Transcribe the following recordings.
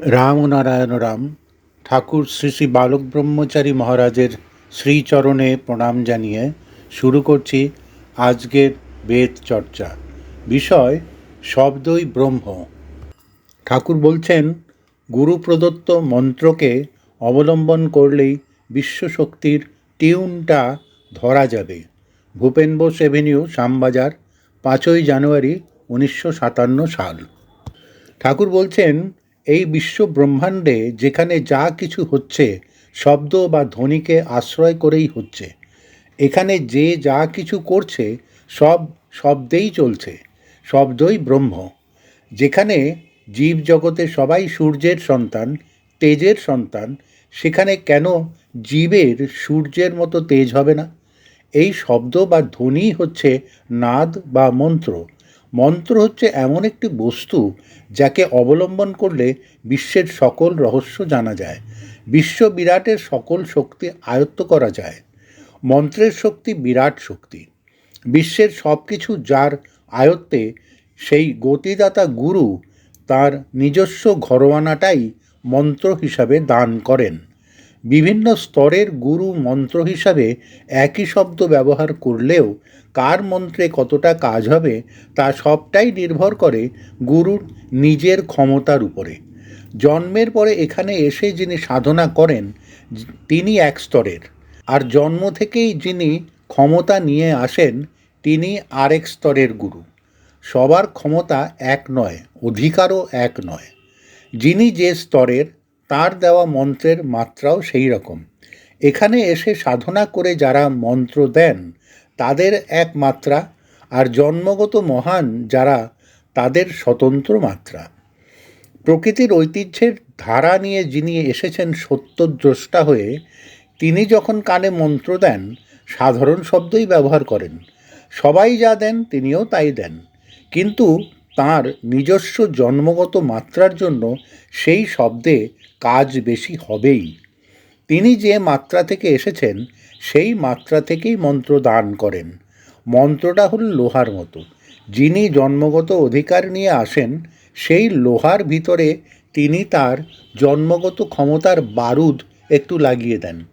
রাম ও নারায়ণ রাম ঠাকুর শ্রী শ্রী বালক ব্রহ্মচারী মহারাজের শ্রীচরণে প্রণাম জানিয়ে শুরু করছি আজকের বেদ চর্চা। বিষয়, শব্দই ব্রহ্ম। ঠাকুর বলছেন, গুরু প্রদত্ত মন্ত্রকে অবলম্বন করলেই বিশ্বশক্তির টিউনটা ধরা যাবে। ভূপেন বোস এভিনিউ, শ্যামবাজার, পাঁচই জানুয়ারি উনিশশো সাতান্ন সাল। ঠাকুর বলছেন এই বিশ্ব ব্রহ্মাণ্ডে যেখানে যা কিছু হচ্ছে, শব্দ বা ধ্বনিকে আশ্রয় করেই হচ্ছে। এখানে যে যা কিছু করছে, সব শব্দেই চলছে, শব্দই ব্রহ্ম। যেখানে জীব জগতে সবাই সূর্যের সন্তান, তেজের সন্তান, সেখানে কেন জীবের সূর্যের মতো তেজ হবে না? এই শব্দ বা ধ্বনি হচ্ছে নাদ বা মন্ত্র। মন্ত্র হচ্ছে এমন একটি বস্তু যাকে অবলম্বন করলে বিশ্বের সকল রহস্য জানা যায়, বিশ্ব বিরাটের সকল শক্তি আয়ত্ত করা যায়। মন্ত্রের শক্তি বিরাট শক্তি। বিশ্বের সব কিছু যার আয়ত্তে সেই গতিদাতা গুরু তার নিজস্ব ঘরোয়ানাটাই মন্ত্র হিসাবে দান করেন। বিভিন্ন স্তরের গুরু মন্ত্র হিসাবে একই শব্দ ব্যবহার করলেও কার মন্ত্রে কতটা কাজ হবে তা সবটাই নির্ভর করে গুরুর নিজের ক্ষমতার উপরে। জন্মের পরে এখানে এসে যিনি সাধনা করেন, তিনি এক স্তরের। আর জন্ম থেকেই যিনি ক্ষমতা নিয়ে আসেন, তিনি আরেক স্তরের গুরু। সবার ক্ষমতা এক নয়, অধিকারও এক নয়। যিনি যে স্তরের তার দেওয়া মন্ত্রের মাত্রাও সেই রকম। এখানে এসে সাধনা করে যারা মন্ত্র দেন, তাদের এক মাত্রা, আর জন্মগত মহান যারা, তাদের স্বতন্ত্র মাত্রা। প্রকৃতির ঐতিহ্যের ধারা নিয়ে যিনি এসেছেন সত্যদ্রষ্টা হয়ে, তিনি যখন কানে মন্ত্র দেন, সাধারণ শব্দই ব্যবহার করেন। সবাই যা দেন, তিনিও তাই দেন। কিন্তু তার নিজস্ব জন্মগত মাত্রার জন্য সেই শব্দে কাজ বেশি হবেই। তিনি যে মাত্রা থেকে এসেছেন, সেই মাত্রা থেকেই মন্ত্র দান করেন। মন্ত্রটা হল লোহার মতো। যিনি জন্মগত অধিকার নিয়ে আসেন, সেই লোহার ভিতরে তিনি তার জন্মগত ক্ষমতার বারুদ একটু লাগিয়ে দেন।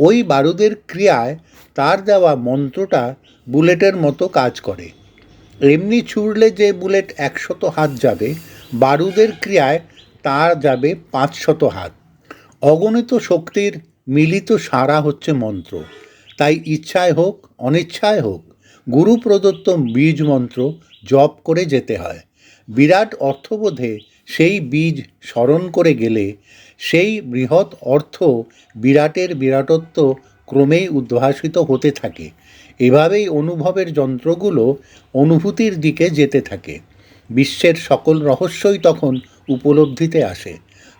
ওই বারুদের ক্রিয়ায় তার দেওয়া মন্ত্রটা বুলেটের মতো কাজ করে। এমনি ছুড়লে যে বুলেট একশত হাত যাবে, বারুদের ক্রিয়ায় তার যাবে পাঁচশত হাত। অগণিত শক্তির মিলিত সারা হচ্ছে মন্ত্র। তাই ইচ্ছায় হোক, অনিচ্ছায় হোক, গুরু প্রদত্ত বীজ মন্ত্র জপ করে যেতে হয়। বিরাট অর্থবোধে সেই বীজ স্মরণ করে গেলে সেই বৃহৎ অর্থ বিরাটের বিরাটত্ব ক্রমেই উদ্ভাসিত হতে থাকে। এভাবেই অনুভবের যন্ত্রগুলো অনুভূতির দিকে যেতে থাকে। বিশ্বের সকল রহস্যই তখন উপলব্ধিতে আসে।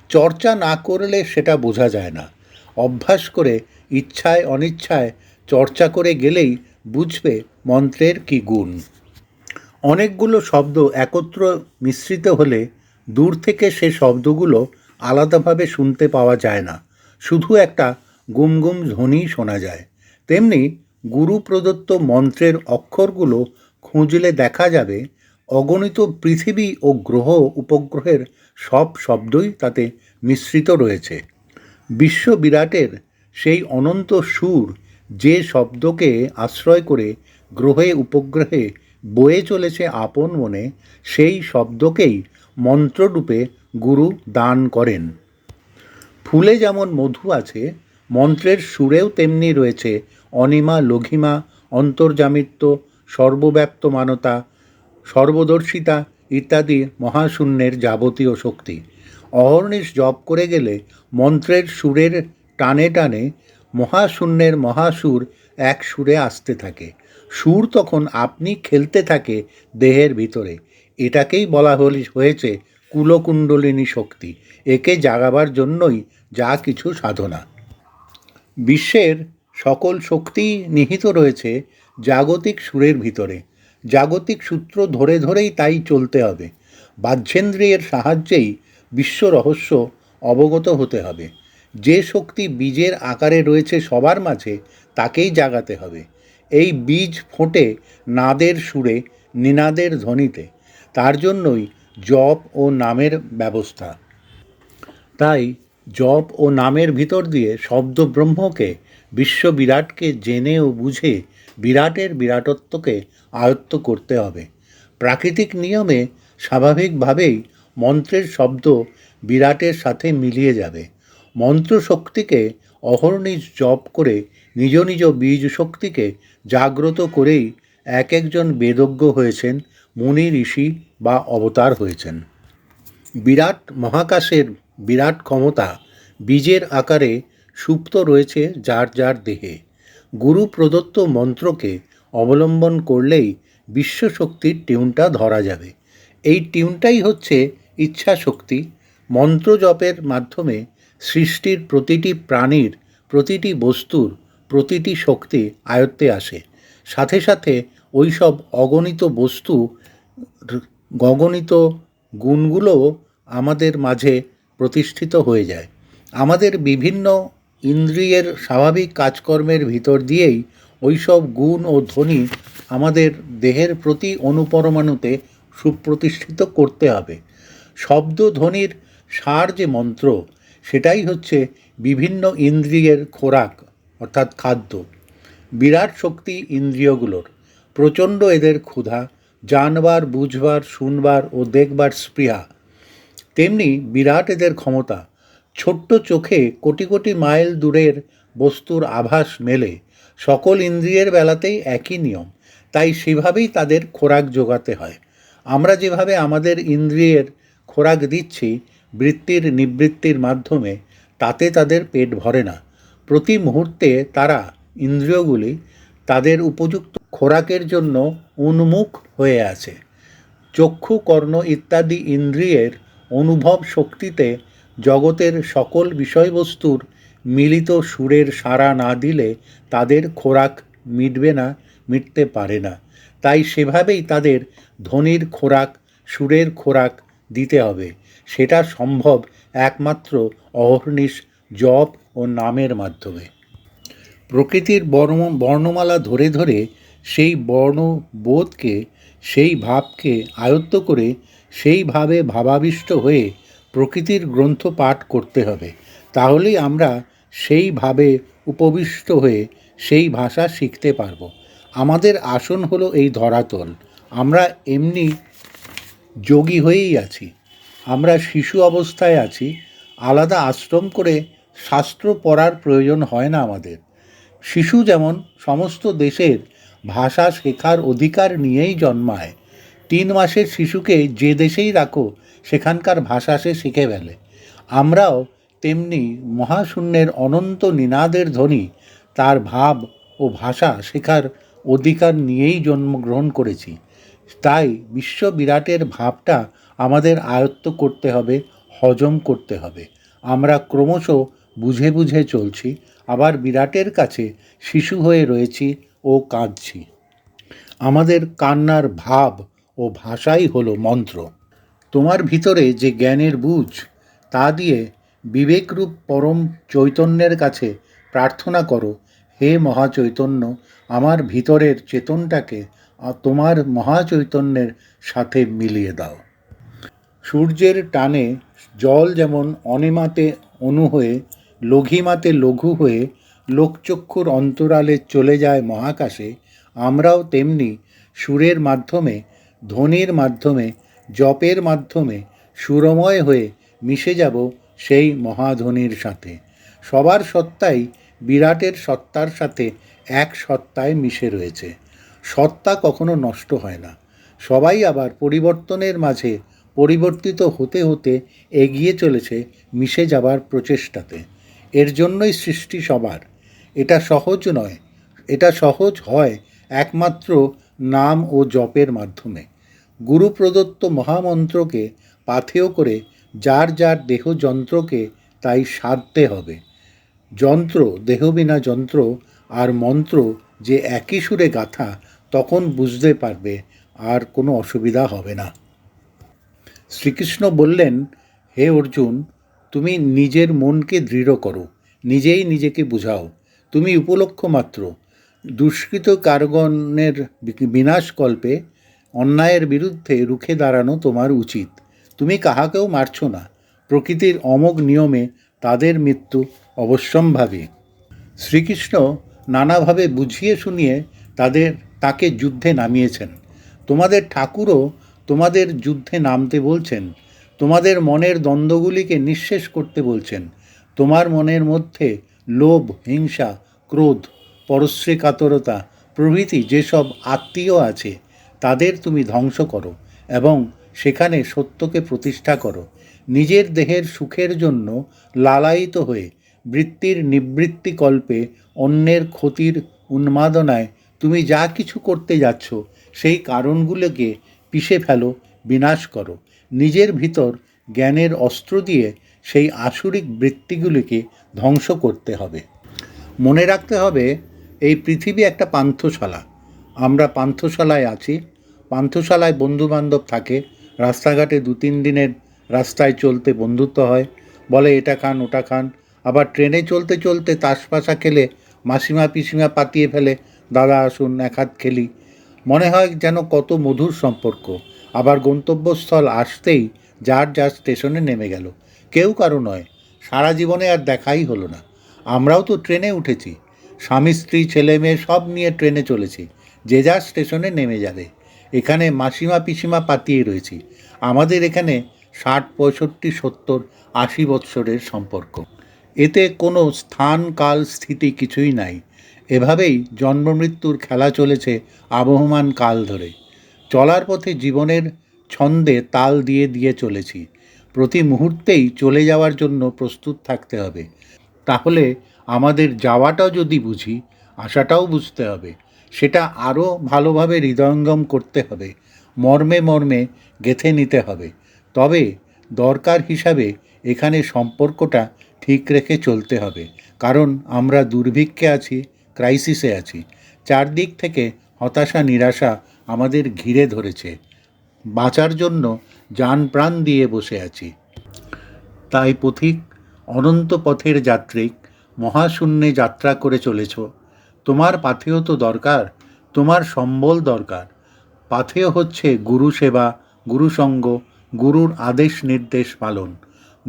চর্চা না করলে সেটা বোঝা যায় না। অভ্যাস করে ইচ্ছায় অনিচ্ছায় চর্চা করে গেলেই বুঝবে মন্ত্রের কি গুণ। অনেকগুলো শব্দ একত্র মিশ্রিত হলে দূর থেকে সে শব্দগুলো আলাদাভাবে শুনতে পাওয়া যায় না। শুধু একটা গুমগুম গুম ধ্বনি শোনা যায়। তেমনি গুরু প্রদত্ত মন্ত্রের অক্ষরগুলো খুঁজলে দেখা যাবে, অগণিত পৃথিবী ও গ্রহ উপগ্রহের সব শব্দই তাতে মিশ্রিত রয়েছে। বিশ্ব বিরাটের সেই অনন্ত সুর যে শব্দকে আশ্রয় করে গ্রহে উপগ্রহে বয়ে চলেছে আপন মনে, সেই শব্দকেই মন্ত্ররূপে গুরু দান করেন। ফুলে যেমন মধু আছে, মন্ত্রের সুরেও তেমনি রয়েছে অনিমা, লঘিমা, অন্তর্জামিত্ব, সর্বব্যাপ্ত মানতা, সর্বদর্শিতা ইত্যাদি মহাশূন্যের যাবতীয় শক্তি। অহর্নিশ জপ করে গেলে মন্ত্রের সুরের টানে টানে মহাশূন্যের মহাসুর এক সুরে আসতে থাকে। সুর তখন আপনি খেলতে থাকে দেহের ভিতরে। এটাকেই বলা হল, হয়েছে কুলকুণ্ডলিনী শক্তি। একে জাগাবার জন্যই যা কিছু সাধনা। বিশ্বের সকল শক্তি নিহিত রয়েছে জাগতিক সুরের ভিতরে। জাগতিক সূত্র ধরে ধরেই তাই চলতে হবে। বাহ্যেন্দ্রিয়ের সাহায্যেই বিশ্ব রহস্য অবগত হতে হবে। যে শক্তি বীজের আকারে রয়েছে সবার মাঝে, তাকেই জাগাতে হবে। এই বীজ ফোটে নাদের সুরে, নিনাদের ধ্বনিতে। তার জন্যই জপ ও নামের ব্যবস্থা। তাই জপ ও নামের ভিতর দিয়ে শব্দ ব্রহ্মকে বিশ্ব বিরাটকে জেনে ও বুঝে বিরাটের বিরাটত্বকে আয়ত্ত করতে হবে। প্রাকৃতিক নিয়মে স্বাভাবিকভাবেই মন্ত্রের শব্দ বিরাটের সাথে মিলিয়ে যাবে। মন্ত্র শক্তিকে জপ করে নিজ নিজ বীজ শক্তিকে জাগ্রত করেই এক একজন বেদজ্ঞ হয়েছেন, মুনি, ঋষি বা অবতার হয়েছেন। বিরাট মহাকাশের বিরাট ক্ষমতা বীজের আকারে সুপ্ত রয়েছে যার যার দেহে। গুরু প্রদত্ত মন্ত্রকে অবলম্বন করলেই বিশ্বশক্তির টিউনটা ধরা যাবে। এই টিউনটাই হচ্ছে ইচ্ছা শক্তি মন্ত্র জপের মাধ্যমে সৃষ্টির প্রতিটি প্রাণীর প্রতিটি বস্তুর প্রতিটি শক্তি আয়ত্তে আসে। সাথে সাথে ওইসব অগণিত বস্তু, গগণিত গুণগুলোও আমাদের মাঝে প্রতিষ্ঠিত হয়ে যায়। আমাদের বিভিন্ন ইন্দ্রিয়ের স্বাভাবিক কাজকর্মের ভিতর দিয়েই ওইসব গুণ ও ধ্বনি আমাদের দেহের প্রতি অনুপরমাণুতে সুপ্রতিষ্ঠিত করতে হবে। শব্দ ধ্বনির সার যে মন্ত্র, সেটাই হচ্ছে বিভিন্ন ইন্দ্রিয়ের খোরাক, অর্থাৎ খাদ্য। বিরাট শক্তি ইন্দ্রিয়গুলোর, প্রচণ্ড এদের ক্ষুধা, জানবার, বুঝবার, শুনবার ও দেখবার স্পৃহা। তেমনি বিরাট এদের ক্ষমতা ছোট্ট চোখে কোটি কোটি মাইল দূরের বস্তুর আভাস মেলে। সকল ইন্দ্রিয়ের বেলাতেই একই নিয়ম, তাই সেভাবেই তাদের খোরাক যোগাতে হয়। আমরা যেভাবে আমাদের ইন্দ্রিয়ের খোরাক দিচ্ছি, বৃত্তির নিবৃত্তির মাধ্যমে, তাতে তাদের পেট ভরে না। প্রতি মুহূর্তে তারা ইন্দ্রিয়গুলি তাদের উপযুক্ত খোরাকের জন্য উন্মুখ হয়ে আছে। চক্ষু, কর্ণ ইত্যাদি ইন্দ্রিয়ের অনুভব শক্তিতে জগতের সকল বিষয়বস্তুর মিলিত সুরের সাড়া না দিলে তাদের খোরাক মিটবে না, মিটতে পারে না। তাই সেভাবেই তাদের ধ্বনির খোরাক, সুরের খোরাক দিতে হবে। সেটা সম্ভব একমাত্র অহর্নিশ জপ ও নামের মাধ্যমে। প্রকৃতির বর্ণ, বর্ণমালা ধরে ধরে সেই বর্ণবোধকে, সেই ভাবকে আয়ত্ত করে সেইভাবে ভাবাবিষ্ট হয়ে প্রকৃতির গ্রন্থ পাঠ করতে হবে, তাহলেই আমরা সেইভাবে উপবিষ্ট হয়ে সেই ভাষা শিখতে পারব। আমাদের আসন হলো এই ধরাতল। আমরা এমনি যোগী হয়েই আছি। আমরা শিশু অবস্থায় আছি। আলাদা আশ্রম করে শাস্ত্র পড়ার প্রয়োজন হয় না আমাদের। শিশু যেমন সমস্ত দেশের ভাষা শেখার অধিকার নিয়েই জন্মায় তিন মাসের শিশুকে যে দেশেই রাখো, সেখানকার ভাষা সে শিখে ফেলে। আমরাও তেমনি মহাশূন্যের অনন্ত নিনাদের ধ্বনি, তার ভাব ও ভাষা শেখার অধিকার নিয়েই জন্মগ্রহণ করেছি। তাই বিশ্ব বিরাটের ভাবটা আমাদের আয়ত্ত করতে হবে, হজম করতে হবে। আমরা ক্রমশ বুঝে বুঝে চলছি, আবার বিরাটের কাছে শিশু হয়ে রয়েছি ও কাঁদছি। আমাদের কান্নার ভাব ও ভাষাই হলো মন্ত্র। তোমার ভিতরে যে জ্ঞানের বুঝ, তা দিয়ে বিবেকরূপ পরম চৈতন্যের কাছে প্রার্থনা করো, হে মহাচৈতন্য, আমার ভিতরের চেতনটাকে তোমার মহাচৈতন্যের সাথে মিলিয়ে দাও। সূর্যের টানে জল যেমন অনিমাতে অনু হয়ে লঘিমাতে লঘু হয়ে, লোকচক্ষুর অন্তরালে চলে যায় মহাকাশে, আমরাও তেমনি সুরের মাধ্যমে ধ্বনির মাধ্যমে, জপের মাধ্যমে সুরময় হয়ে মিশে যাব সেই মহাধ্বনির সাথে। সবার সত্তাই বিরাটের সত্তার সাথে এক সত্তায় মিশে রয়েছে। সত্তা কখনো নষ্ট হয় না। সবাই আবার পরিবর্তনের মাঝে পরিবর্তিত হতে হতে এগিয়ে চলেছে মিশে যাবার প্রচেষ্টাতে। এর জন্যই সৃষ্টি সবার। এটা সহজ নয়। এটা সহজ হয় একমাত্র নাম ও জপের মাধ্যমে। গুরু প্রদত্ত মহামন্ত্রকে পাথেয় করে যার যার দেহ যন্ত্রকে তাই সাধতে হবে। যন্ত্র দেহ বিনা যন্ত্র আর মন্ত্র যে একই সুরে গাথা, তখন বুঝতে পারবে আর কোনো অসুবিধা হবে না। শ্রীকৃষ্ণ বললেন, হে অর্জুন, তুমি নিজের মনকে দৃঢ় করো, নিজেই নিজেকে বুঝাও। তুমি উপলক্ষ মাত্র। দুষ্কৃত কারগণের বিনাশকল্পে অন্যায়ের বিরুদ্ধে রুখে দাঁড়ানো তোমার উচিত। তুমি কাহাকেও মারছ না। প্রকৃতির অমোঘ নিয়মে তাদের মৃত্যু অবশ্যম্ভাবী। শ্রীকৃষ্ণ নানাভাবে বুঝিয়ে শুনিয়ে তাদের, তাকে যুদ্ধে নামিয়েছেন। তোমাদের ঠাকুরও তোমাদের যুদ্ধে নামতে বলছেন। তোমাদের মনের দ্বন্দ্বগুলিকে নিঃশেষ করতে বলছেন। তোমার মনের মধ্যে লোভ, হিংসা, ক্রোধ পরশ্রী কাতরতা প্রভৃতি যেসব আত্মীয় আছে, তাদের তুমি ধ্বংস করো এবং সেখানে সত্যকে প্রতিষ্ঠা করো। নিজের দেহের সুখের জন্য লালায়িত হয়ে বৃত্তির নিবৃত্তি কল্পে অন্যের ক্ষতির উন্মাদনায় তুমি যা কিছু করতে যাচ্ছ, সেই কারণগুলোকে পিষে ফেলো, বিনাশ করো। নিজের ভিতর জ্ঞানের অস্ত্র দিয়ে সেই আসুরিক বৃত্তিগুলিকে ধ্বংস করতে হবে। মনে রাখতে হবে এই পৃথিবী একটা পান্থশালা। আমরা পান্থশালায় আছি। পান্থশালায় বন্ধুবান্ধব থাকে। রাস্তাঘাটে দু তিন দিনের রাস্তায় চলতে বন্ধুত্ব হয়। বলে, এটা খান, ওটা খান। আবার ট্রেনে চলতে চলতে তাসপাশা খেলে মাসিমা পিসিমা পাতিয়ে ফেলে, দাদা, আসুন, এক হাত খেলি। মনে হয় যেন কত মধুর সম্পর্ক। আবার গন্তব্যস্থল আসতেই যার যার স্টেশনে নেমে গেল। কেউ কারও নয়, সারা জীবনে আর দেখাই হলো না। আমরাও তো ট্রেনে উঠেছি। স্বামী, স্ত্রী, ছেলে, মেয়ে সব নিয়ে ট্রেনে চলেছি। যে যার স্টেশনে নেমে যাবে। এখানে মাসিমা, পিসিমা পাতিয়ে রয়েছি। আমাদের এখানে ষাট, পঁয়ষট্টি, সত্তর, আশি বৎসরের সম্পর্ক। এতে কোনো স্থান, কাল, স্থিতি কিছুই নাই। এভাবেই জন্মমৃত্যুর খেলা চলেছে আবহমান কাল ধরে। চলার পথে জীবনের ছন্দে তাল দিয়ে দিয়ে চলেছি। প্রতি মুহূর্তেই চলে যাওয়ার জন্য প্রস্তুত থাকতে হবে। তাহলে আমাদের যাওয়াটাও যদি বুঝি, আশাটাও বুঝতে হবে। সেটা আরও ভালোভাবে হৃদয়ঙ্গম করতে হবে। মর্মে মর্মে গেথে নিতে হবে। তবে দরকার হিসাবে এখানে সম্পর্কটা ঠিক রেখে চলতে হবে। কারণ আমরা দুর্ভিক্ষে আছি, ক্রাইসিসে আছি। চারদিক থেকে হতাশা, নিরাশা আমাদের ঘিরে ধরেছে। বাঁচার জন্য যান প্রাণ দিয়ে বসে আছি। তাই পথিক, অনন্ত পথের যাত্রিক মহাশূন্যে যাত্রা করে চলেছ। তোমার পাথেয় তো দরকার, তোমার সম্বল দরকার। পাথেয় হচ্ছে গুরু সেবা গুরুসঙ্গ গুরুর আদেশ নির্দেশ পালন।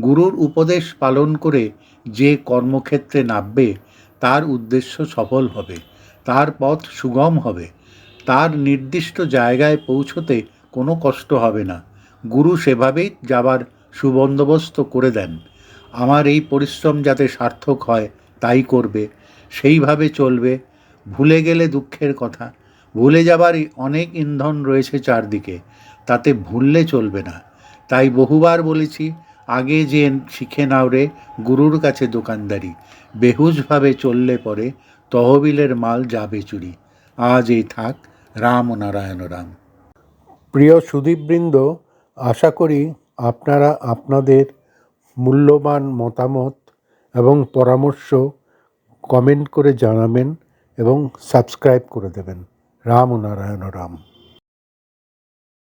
গুরুর উপদেশ পালন করে যে কর্মক্ষেত্রে নামবে, তার উদ্দেশ্য সফল হবে, তার পথ সুগম হবে। তার নির্দিষ্ট জায়গায় পৌঁছতে কোনো কষ্ট হবে না। গুরু সেভাবেই যাবার সুবন্দোবস্ত করে দেন। আমার এই পরিশ্রম যাতে সার্থক হয়, তাই করবে। সেইভাবে চলবে। ভুলে গেলে দুঃখের কথা। ভুলে যাবার অনেক ইন্ধন রয়েছে চারদিকে। তাতে ভুললে চলবে না। তাই বহুবার বলেছি, আগে যে শিখে নাও রে গুরুর কাছে দোকানদারি। বেহুজভাবে চললে পরে তহবিলের মাল যাবে চুরি। আজ এই থাক, রাম ও নারায়ণ রাম। প্রিয় সুদীপবৃন্দ, আশা করি আপনারা আপনাদের মূল্যবান মতামত এবং পরামর্শ কমেন্ট করে জানাবেন এবং সাবস্ক্রাইব করে দেবেন। রাম নারায়ণ রাম।